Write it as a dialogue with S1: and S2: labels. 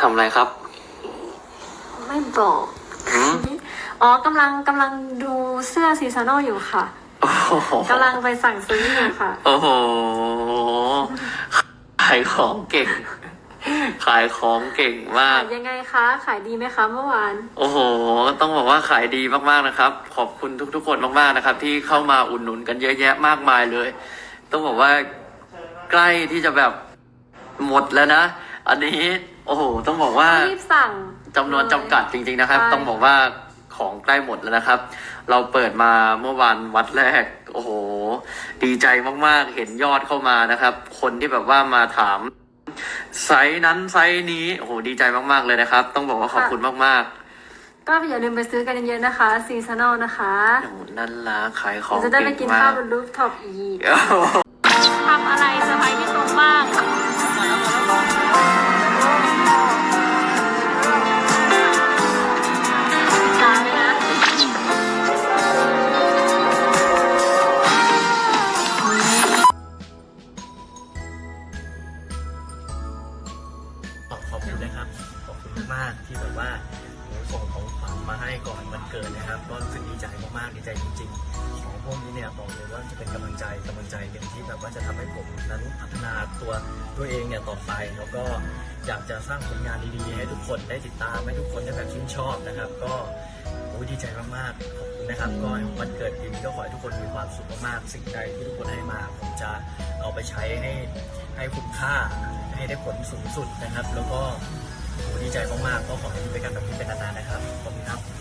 S1: ทำอะไรครับ
S2: ไม่บอก
S1: หืม
S2: อ๋อกำลังกำลังดูเสื้อซีซันอลอยู่ค่ะ
S1: โอ้โห
S2: กำลังไปสั่งซื้ออยู่ค่ะ
S1: โอ้โห ขายของเก่ง ขายของเก่งมาก
S2: ยังไงคะ ขายดีไหมคะเมื่อวาน
S1: โอ้โห ต้องบอกว่าขายดีมากๆนะครับ ขอบคุณทุกๆคนมากๆนะครับ ที่เข้ามาอุดหนุนกันเยอะแยะมากมายเลย ต้องบอกว่าใกล้ที่จะแบบหมดแล้วนะ อันนี้ โอ้โห ต้องบอกว่า
S2: รีบสั่ง
S1: จำนวนจำกัดจริง ๆนะครับ
S2: ใช่
S1: ต้องบอกว่าของใกล้หมดแล้วนะครับ เราเปิดมาเมื่อวันวัดแรก โอ้โห ดีใจมากๆ เห็นยอดเข้ามานะครับ คนที่แบบว่ามาถามไซส์นั้นไซส์นี้ โอ้โห ดีใจมากๆเลยนะครับ ต้องบอกว่าขอบคุณมาก
S2: ก็อย่าลืมไปซื้อกันเยอะๆนะคะซีซันอลนะคะ
S1: ๆโอ้โหนั่นละขายของ
S2: เราจะได้ไป
S1: เก่ง
S2: กิน
S1: มา
S2: ข้าว
S1: ก
S2: บนรูฟท็อปอีก
S1: โอ้โห
S2: ทำอะไรเซอร์ไพรส์พี่ตรงบ้าง นะ
S3: ครับขอบคุณมากๆที่แบบว่าส่งของขวัญมาให้ก่อนวันเกิดนะครับก็รู้สึกดีใจมากๆดีใจจริงๆของพวกนี้เนี่ยบอกเลยว่าจะเป็นกำลังใจกำลังใจหนึ่งที่แบบว่าจะทำให้ผมนั้นพัฒนาตัวตัวเองเนี่ยต่อไปแล้วก็อยากจะสร้างผลงานดีๆให้ทุกคนได้ติดตามให้ทุกคนได้แบบชื่นชอบนะครับ ก็ดีใจมากๆขอบคุณนะครับก็วันเกิดปีนี้ก็ขอให้ทุกคนมีความสุขมากๆสิ่งใดที่ทุกคนให้มาผมจะเอาไปใช้ให้ให้คุ้มค่าให้ได้ผลสูงสุดนะครับ แล้วก็ ดีใจมากๆก็ขอให้อยู่ด้วยกันแบบนี้เป็นนานๆนะครับ ขอบคุณครับ